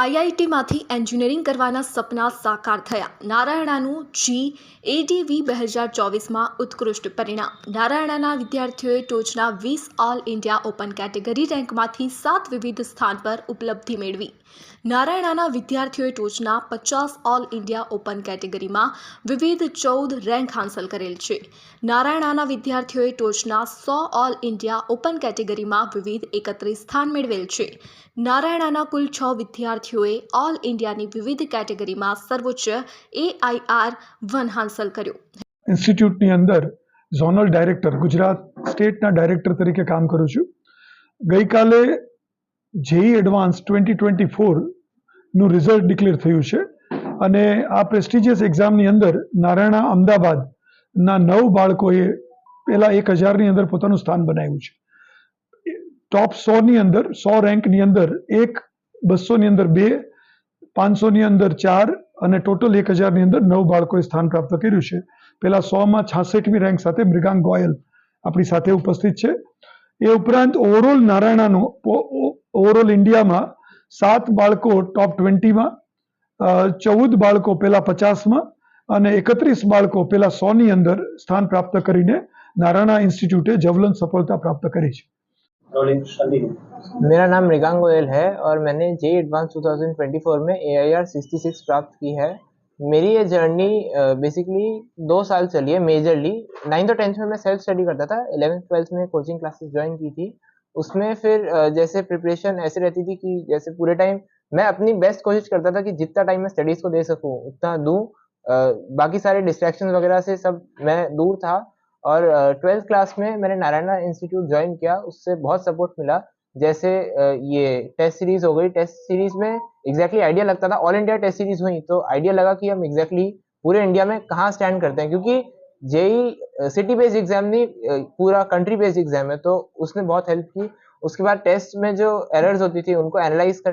આઈઆઈટીમાંથી engineering કરવાના સપના સાકાર થયા. નારાયણાનું જી એડીવી બે હજાર ચોવીસમાં ઉત્કૃષ્ટ પરિણામ. નારાયણાના વિદ્યાર્થીઓએ ટોચના વીસ ઓલ ઇન્ડિયા ઓપન કેટેગરી રેન્કમાંથી સાત વિવિધ સ્થાન પર ઉપલબ્ધિ મેળવી. નારાયણાના વિદ્યાર્થીઓએ ટોચના પચાસ ઓલ ઇન્ડિયા ઓપન કેટેગરીમાં વિવિધ ચૌદ રેન્ક હાંસલ કરેલ છે. નારાયણાના વિદ્યાર્થીઓએ ટોચના સો ઓલ ઇન્ડિયા ઓપન કેટેગરીમાં વિવિધ એકત્રીસ સ્થાન મેળવેલ છે. નારાયણાના કુલ છ વિદ્યાર્થીઓએ ઓલ ઇન્ડિયાની વિવિધ કેટેગરીમાં સર્વોચ્ચ એઆઈઆર વન હાંસલ કર્યો. ઇન્સ્ટિટ્યૂટની અંદર ઝોનલ ડાયરેક્ટર ગુજરાત સ્ટેટના ડાયરેક્ટર તરીકે કામ કરું છું. ગઈકાલે જેઈ એડવાન્સ ટ્વેન્ટી ટ્વેન્ટી ફોરનું રિઝલ્ટ ડિક્લેર થયું છે અને આ પ્રેસ્ટિજિયસ એક્ઝામની અંદર નારાયણા અમદાવાદના નવ બાળકોએ પહેલા એક હજારની અંદર પોતાનું સ્થાન બનાવ્યું છે. ટોપ સોની અંદર, સો રેન્કની અંદર એક બસોની અંદર બે પાંચસોની અંદર ચાર અને ટોટલ એક હજારની અંદર નવ બાળકોએ સ્થાન પ્રાપ્ત કર્યું છે. પહેલાં સોમાં છાસઠમી રેન્ક સાથે મૃગાંગ ગોયલ આપણી સાથે ઉપસ્થિત છે. એ ઉપરાંત ઓવરઓલ નારાયણાનો ઓવરઓલ ઇન્ડિયામાં સાત બાળકો ટોપ ટ્વેન્ટીમાં ચૌદ બાળકો પહેલાં પચાસમાં અને એકત્રીસ બાળકો પહેલાં સોની અંદર સ્થાન પ્રાપ્ત કરીને નારાયણા ઇન્સ્ટિટ્યૂટે જવલન સફળતા પ્રાપ્ત કરી છે. मेरा नाम मृगांक गोयल है और मैंने जे एडवांस 2024 में A I R sixty six प्राप्त की है। मेरी ये जर्नी बेसिकली दो साल चली है मेजरली नाइन्थ और टेंथ में मैं सेल्फ स्टडी करता था इलेवेंथ ट्वेल्थ में कोचिंग क्लासेस ज्वाइन की थी। उसमें फिर जैसे प्रिपरेशन ऐसे रहती थी कि जैसे पूरे टाइम मैं अपनी बेस्ट कोशिश करता था कि जितना टाइम मैं स्टडीज़ को दे सकूँ, उतना दूँ। बाकी सारे डिस्ट्रैक्शन वगैरह से सब मैं दूर था। और ट्वेल्थ क्लास में मैंने नारायणा इंस्टीट्यूट ज्वाइन किया, उससे बहुत सपोर्ट मिला। जैसे ये टेस्ट सीरीज़ हो गई, टेस्ट सीरीज़ में एग्जैक्टली आइडिया लगता था ऑल इंडिया टेस्ट सीरीज़ हुई तो आइडिया लगा कि हम एग्जैक्टली exactly पूरे इंडिया में कहाँ स्टैंड करते हैं, क्योंकि जेई सिटी बेस्ड एग्ज़ाम नहीं पूरा कंट्री बेस्ड एग्ज़ाम है तो उसने बहुत हेल्प की। उसके बाद टेस्ट में जो एरर्स होती थी, उनको एनालाइज कर